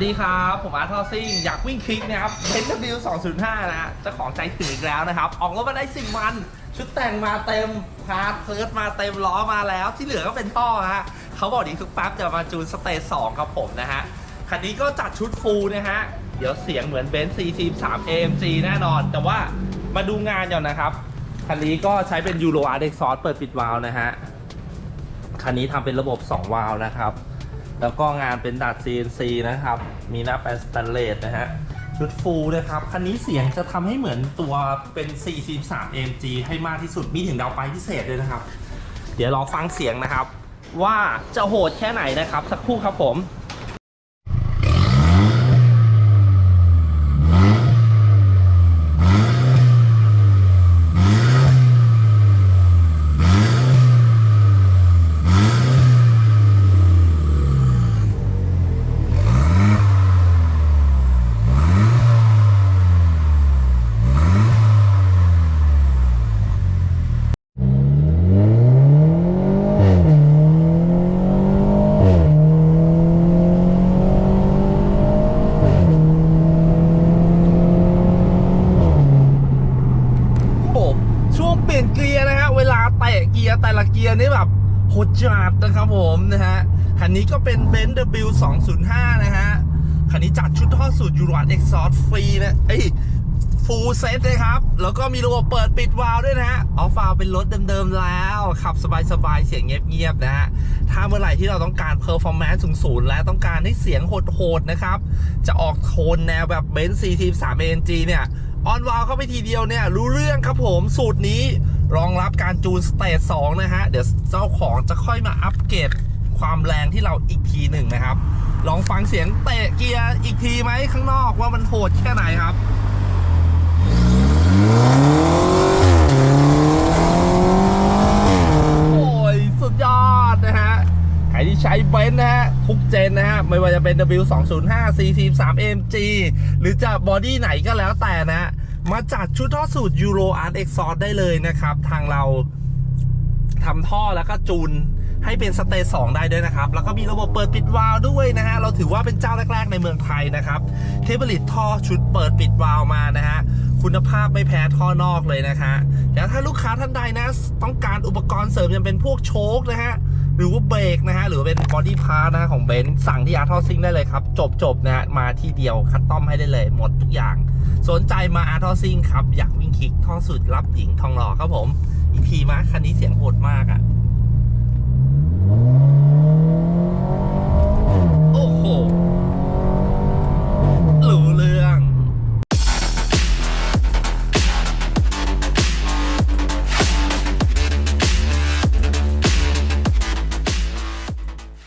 วัสดีครับ ผมอาร์ทอซิ่ง อยากวิ่งคลิกนะครับเ w 205 นะฮะเจ้าของใจถึงอีกแล้วนะครับ ออกรถมาได้สิ่งมัน ชุดแต่งมาเต็มพาร์ทเพิร์ดมาเต็มล้อมาแล้ว ที่เหลือก็เป็นท่อฮะเขาบอกดีทุกแป๊บจะมาจูนสเตจ2กับผมนะฮะ คันนี้ก็จัดชุดฟูลนะฮะ เดี๋ยวเสียงเหมือนเบนซ์ C43 AMG แน่นอน แต่ว่ามาดูงานก่อนนะครับ คันนี้ก็ใช้เป็นยูโรอาร์เด็กซอสเปิดปิดวาล์วนะฮะ คันนี้ทำเป็นระบบ 2 วาล์วนะครับ แล้วก็งานเป็นดัด CNC นะครับ มีหน้าแปลนสแตนเลสนะฮะ ชุดฟูลนะครับ คันนี้เสียงจะทำให้เหมือนตัวเป็น 43 AMG ให้มากที่สุด มีถึงดาวไปพิเศษเลยนะครับ เดี๋ยวลองฟังเสียงนะครับ ว่าจะโหดแค่ไหนนะครับ สักครู่ครับผม โอ้โหช่วง เปลี่ยนเกียร์นะฮะเวลาเตะเกียร์แต่ละเกียร์นี่แบบโหดจัดนะครับผมนะฮะคันนี้ก็เป็น b e n z W 205 นะฮะคันนี้จัดชุดท่อสูตรยูโรอัดเอ็กซอร์ฟรีนะเอ้ยฟูลเซ็ตเลยครับ แล้วก็มีระบบเปิดปิดวาล์วด้วยนะฮะ ออฟวาล์วเป็นรถเดิมๆแล้ว ขับสบายๆ เสียงเงียบๆนะฮะ ถ้าเมื่อไหร่ที่เราต้องการเพอร์ฟอร์แมนซ์สูงๆ และต้องการให้เสียงโหดๆ นะครับ จะออกโทนแนวแบบเบนซ์ C43 AMG เนี่ย ออนวาลเข้าไปทีเดียวเนี่ยรู้เรื่องครับผมสูตรนี้รองรับการจูนสเตจ2นะฮะ เดี๋ยวเจ้าของจะค่อยมาอัปเกรดความแรงที่เราอีกทีหนึ่งนะครับ ลองฟังเสียงเตะเกียร์อีกทีไหมข้างนอกว่ามันโหดแค่ไหนครับโอ้ยสุดยอดนะฮะใครที่ใช้เบนซ์นะฮะ ทุกเจนนะฮะ ไม่ว่าจะเป็น W205 C43 AMG หรือจะบอดี้ไหนก็แล้วแต่นะฮะ มาจัดชุดท่อสูตร Euro Art Exhaust ได้เลยนะครับ ทางเราทำท่อแล้วก็จูนให้เป็นสเตจ2ได้ด้วยนะครับ แล้วก็มีระบบเปิดปิดวาล์วด้วยนะฮะ เราถือว่าเป็นเจ้าแรก ๆ ในเมืองไทยนะครับที่ผลิตท่อชุดเปิดปิดวาล์วมานะฮะ คุณภาพไม่แพ้ท่อนอกเลยนะคะแล้วถ้าลูกค้าท่านใดนะ ต้องการอุปกรณ์เสริมยังเป็นพวกโชคนะฮะ หรือว่าเบรกนะฮะ หรือเป็นบอดี้พาร์ทนะของเบนซ์สั่งที่อาร์ทอซิงได้เลยครับ จบจบๆนะฮะ มาที่เดียวคัดต้อมให้ได้เลยหมดทุกอย่าง สนใจมาอาร์ทอซิงครับ อยากวิ่งคลิกท่อสุดรับหญิงทองหล่อครับผมอีพีมาคันนี้เสียงโหดมากอะ่ะ